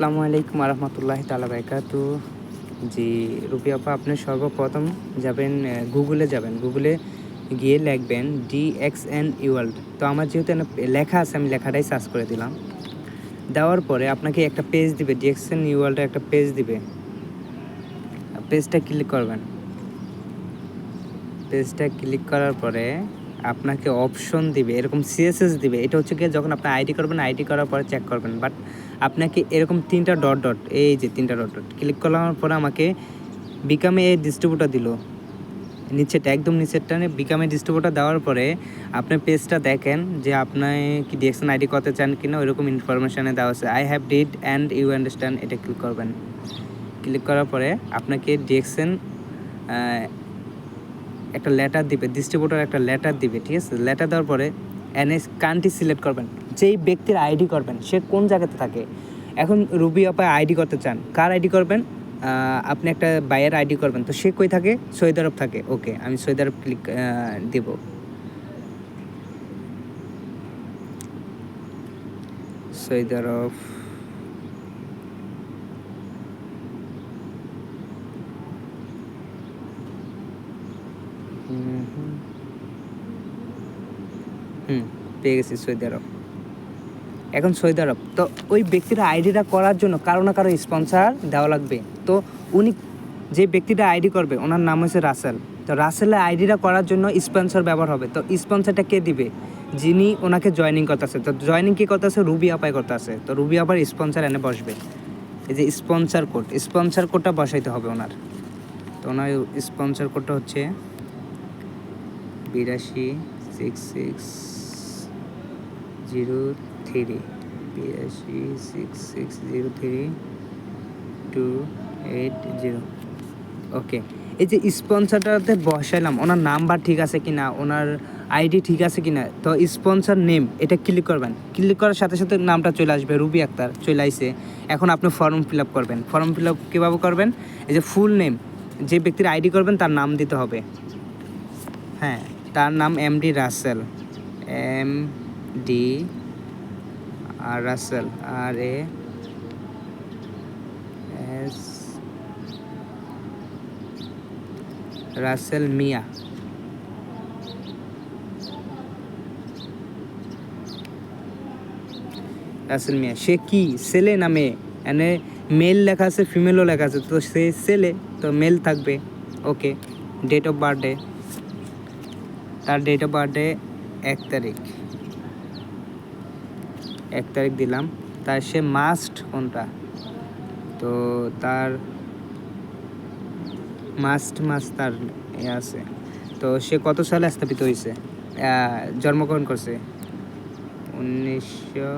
আসসালামু আলাইকুম রহমতুল্লাহ তালা বারকাতু জি রুপি আপা, আপনি সর্বপ্রথম যাবেন গুগলে যাবেন। গুগলে গিয়ে লিখবেন ডি এক্স এন ওয়ার্ল্ড তো আমার যেহেতু লেখা আছে, আমি লেখাটাই সার্চ করে দিলাম। দেওয়ার পরে আপনাকে একটা পেজ দিবে ডি এক্স এন ওয়ার্ল্ডের একটা পেজ দিবে। পেজটা ক্লিক করবেন। পেজটা ক্লিক করার পরে আপনাকে অপশন দিবে, এরকম সিএসএস দিবে, এটা হচ্ছে গিয়ে যখন আপনি আইডি করবেন আইডি করার পরে চেক করবেন। বাট আপনাকে এরকম তিনটা ডট ডট এই যে তিনটা ডট ডট ক্লিক করার পরে আমাকে বিকামে এই ডিস্ট্রিবিউটার দিল। নিচেটা একদম নিচেরটা বিকামে ডিস্ট্রিবিউটার দেওয়ার পরে আপনি পেজটা দেখেন যে আপনি কি ডিএকশন আইডি করতে চান কিনা, ওইরকম ইনফরমেশানে দেওয়া আছে। I have did and you understand এটা ক্লিক করবেন। ক্লিক করার পরে আপনাকে ডিএকশন একটা লেটার দিবে ডিস্ট্রিবিউটর একটা লেটার দিবে, ঠিক আছে? লেটার দেওয়ার পরে এনএস কান্ট্রি সিলেক্ট করবেন। যেই ব্যক্তির আইডি করবেন, সে কোন জায়গাতে থাকে? এখন রুবি আপা আইডি করতে চান, কার আইডি করবেন? আপনি একটা বাইয়ের আইডি করবেন, তো সে কই থাকে? সৌদি আরব থাকে। ওকে আমি সৌদি আরব ক্লিক দেব। সৌদি আরব হুম, পেয়ে গেছি সৌদি আরব। এখন সৌদি আরব, তো ওই ব্যক্তির আইডিটা করার জন্য কারও না কারও স্পন্সার দেওয়া লাগবে। তো উনি যে ব্যক্তিটা আইডি করবে, ওনার নাম হচ্ছে রাসেল। তো রাসেলের আইডিটা করার জন্য স্পন্সর ব্যবহার হবে। তো স্পন্সরটা কে দিবে? যিনি ওনাকে জয়েনিং করতেছে। তো জয়েনিং কে করতেছে? রুবি আপাই করতেছে। তো রুবি আপার স্পন্সর এনে বসবে। এই যে স্পন্সর কোড স্পন্সর কোডটা বসাইতে হবে ওনার। তো ওনার স্পন্সর কোডটা হচ্ছে বিরাশি সিক্স সিক্স জিরো থ্রি বিরাশি six six zero three two eight zero okay এই যে স্পন্সারটাতে বসাইলাম, ওনার নাম্বার ঠিক আছে কি না ওনার আইডি ঠিক আছে কি না তো স্পন্সর নেম এটা ক্লিক করবেন। ক্লিক করার সাথে সাথে নামটা চলে আসবে, রুবি আক্তার চলে আইসে। এখন আপনি ফর্ম ফিল আপ করবেন। ফর্ম ফিল আপ কীভাবে করবেন? এই যে ফুল নেম যে ব্যক্তির আইডি করবেন, তার নাম দিতে হবে। হ্যাঁ তার নাম M D Rasel M D, R Rasel, R A, S, Rasel Mia. Rasel Mia, সে কি ছেলে না মেয়ে? এনে মেল লেখা আছে, ফিমেলও লেখা আছে, তো সে ছেলে, তো মেল থাকবে। ওকে ডেট অফ বার্থডে তার ডেট অফ বার্থডে এক তারিখ। এক তারিখ দিলাম। তার সে মাস্ট কোনটা? তো তার মাস্ট মাস তার এ আছে। তো সে কত সালে স্থাপিত হয়েছে জন্মগ্রহণ করছে? উনিশশো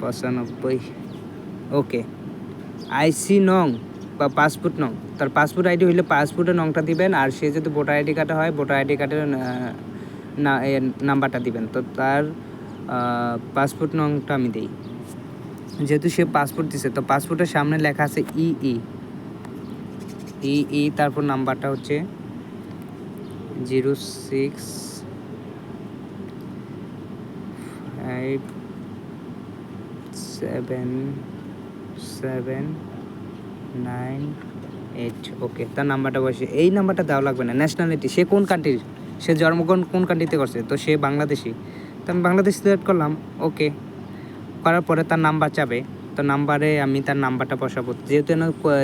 পঁচানব্বই। ওকে আইসি নং বা পাসপোর্ট নং। তার পাসপোর্ট আইডি হইলে পাসপোর্টের নংটা দিবেন, আর সে যদি ভোটার আইডি কার্ডে হয় ভোটার আইডি কার্ডের নাম্বারটা দিবেন। তো তার পাসপোর্ট নংটা আমি দিই। যেহেতু সে পাসপোর্ট দিছে, তো পাসপোর্টের সামনে লেখা আছে ই ই ই ই তারপর নাম্বারটা হচ্ছে zero six five seven seven nine eight okay তার নাম্বারটা বসে। এই নাম্বারটা দেওয়া লাগবে না। ন্যাশনালিটি সে কোন কান্ট্রির সে জন্মগ্রহণ কোন কান্ট্রিতে করছে? তো সে বাংলাদেশি। আমি বাংলাদেশ সিলেক্ট করলাম, ওকে। করার পরে তার নাম্বার চাবে। তো নাম্বারে আমি তার নাম্বারটা বসাবো। যেহেতু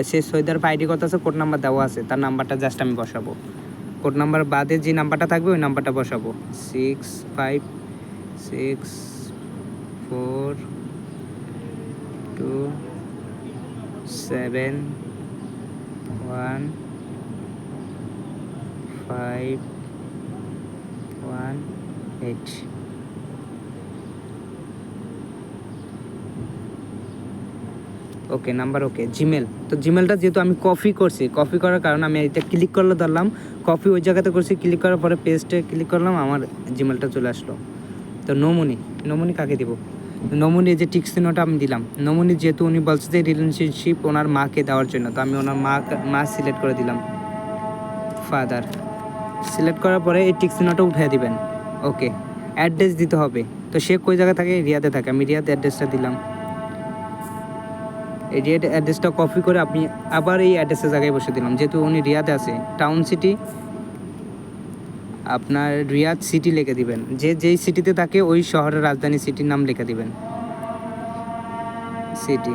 সে সৈয়দ আরব আইডি কত আছে কোড নাম্বার দেওয়া আছে, তার নাম্বারটা জাস্ট আমি বসাবো। কোড নাম্বার বাদে যে নাম্বারটা থাকবে, ওই নাম্বারটা বসাবো। Six five six four two seven one five one eight okay, number okay Gmail তো জিমেলটা যেহেতু আমি কপি করছি কপি করার কারণে আমি এটা ক্লিক করলে ধরলাম কপি ওই জায়গাতে করছি ক্লিক করার পরে পেজটে ক্লিক করলাম, আমার জিমেলটা চলে আসলো। তো নমুনি নমুনি কাকে দিব? নমুনি যে টিক চিহ্নটা আমি দিলাম। নমুনি যেহেতু উনি বলছে যে রিলেশনশিপ ওনার মাকে দেওয়ার জন্য, তো আমি ওনার মা মা সিলেক্ট করে দিলাম। ফাদার সিলেক্ট করার পরে এই টিক চিহ্নটা উঠিয়ে দিবেন। ওকে অ্যাড্রেস দিতে হবে। তো সে কই জায়গায় থাকে? রিয়াতে থাকে। আমি রিয়াতে অ্যাড্রেসটা দিলাম। এই রিয়াদ অ্যাড্রেসটা কপি করে আপনি আবার এই অ্যাড্রেসের জায়গায় বসে দিলাম। যেহেতু উনি রিয়াদে আছে টাউন সিটি আপনার রিয়াদ সিটি লিখে দিবেন। যে, যেই সিটিতে থাকে, ওই শহরের রাজধানী সিটির নাম লিখে দিবেন। সিটি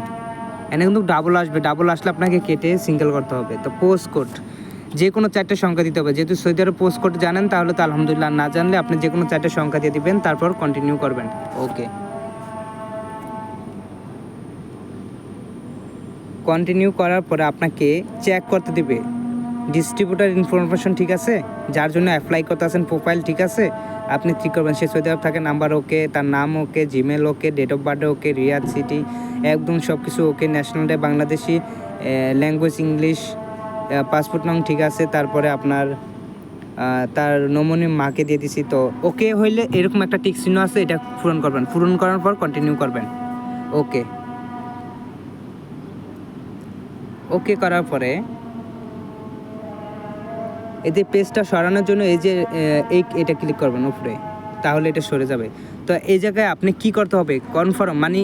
এনে কিন্তু ডাবল আসবে। ডাবল আসলে আপনাকে কেটে সিঙ্গেল করতে হবে। তো পোস্ট কোড যে কোনো চারটে সংখ্যা দিতে হবে। যেহেতু সৌদি আরব পোস্ট কোড জানেন, তাহলে তো আলহামদুলিল্লাহ না জানলে আপনি যে কোনো চারটে সংখ্যা দিয়ে দিবেন, তারপর কন্টিনিউ করবেন। ওকে কন্টিনিউ করার পরে আপনাকে চেক করতে দেবে। ডিস্ট্রিবিউটার ইনফরমেশন ঠিক আছে? যার জন্য অ্যাপ্লাই করতে আছেন প্রোফাইল ঠিক আছে? আপনি ঠিক করবেন। সে সৌদি থাকে নাম্বার ওকে, তার নাম okay Gmail okay date of birth okay Riyadh city একদম সব কিছু okay national day Bangladeshi language English passport নং ঠিক আছে, তারপরে আপনার তার নমুনি মাকে দিয়ে দিছি। তো ওকে হইলে এরকম একটা টিক চিহ্ন আছে, এটা পূরণ করবেন। পূরণ করার পর কন্টিনিউ করবেন। ওকে। ওকে করার পরে যে পেজটা সরানোর জন্য এই যে এই এটা ক্লিক করবেন উপরে, তাহলে এটা সরে যাবে। তো এই জায়গায় আপনি কি করতে হবে? কনফার্ম মানে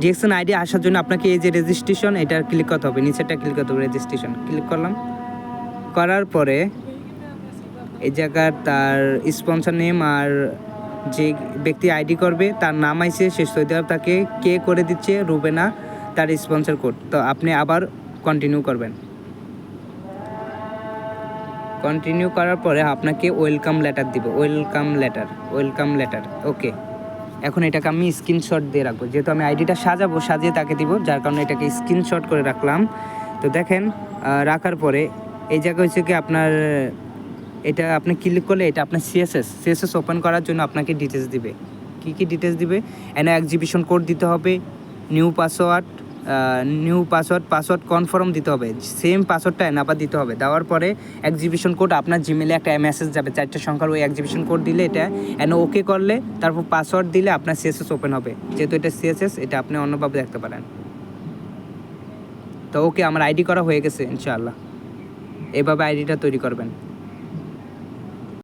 ডিএকশন আইডি আসার জন্য আপনাকে এই যে রেজিস্ট্রেশন এটা ক্লিক করতে হবে, নিচেরটা ক্লিক করতে হবে রেজিস্ট্রেশন ক্লিক করলাম। করার পরে এই জায়গার তার স্পন্সর নেম আর যে ব্যক্তি আইডি করবে, তার নাম আইসে সৌদি আরব তাকে কে করে দিচ্ছে? রুবেনা, তার স্পন্সর কোড তো আপনি আবার কন্টিনিউ করবেন। কন্টিনিউ করার পরে আপনাকে ওয়েলকাম লেটার দিবে। Welcome letter welcome letter okay এখন এটাকে আমি স্ক্রিনশট দিয়ে রাখব। যেহেতু আমি আইডিটা সাজাবো, সাজিয়ে তাকে দিব, যার কারণে এটাকে স্ক্রিনশট করে রাখলাম। তো দেখেন রাখার পরে এই জায়গা হচ্ছে কি আপনার, এটা আপনি ক্লিক করলে এটা আপনার সিএসএস সিএসএস ওপেন করার জন্য আপনাকে ডিটেলস দিবে। কি কি ডিটেলস দিবে? এনে এক্সিবিশন কোড দিতে হবে new password new password password confirm দিতে হবে। সেম পাসওয়ার্ডটা এনে দিতে হবে। দেওয়ার পরে এক্সিবিশন কোড আপনার জিমেলে একটা মেসেজ যাবে। চারটে সংখ্যার ওই এক্সিবিশন কোড দিলে এটা এনে ওকে করলে তারপর পাসওয়ার্ড দিলে আপনার সিএসএস ওপেন হবে। যেহেতু এটা সিএসএস এটা আপনি অন্যভাবে দেখতে পারেন। তো ওকে আমার আইডি করা হয়ে গেছে, ইনশাআল্লাহ। এভাবে আইডিটা তৈরি করবেন।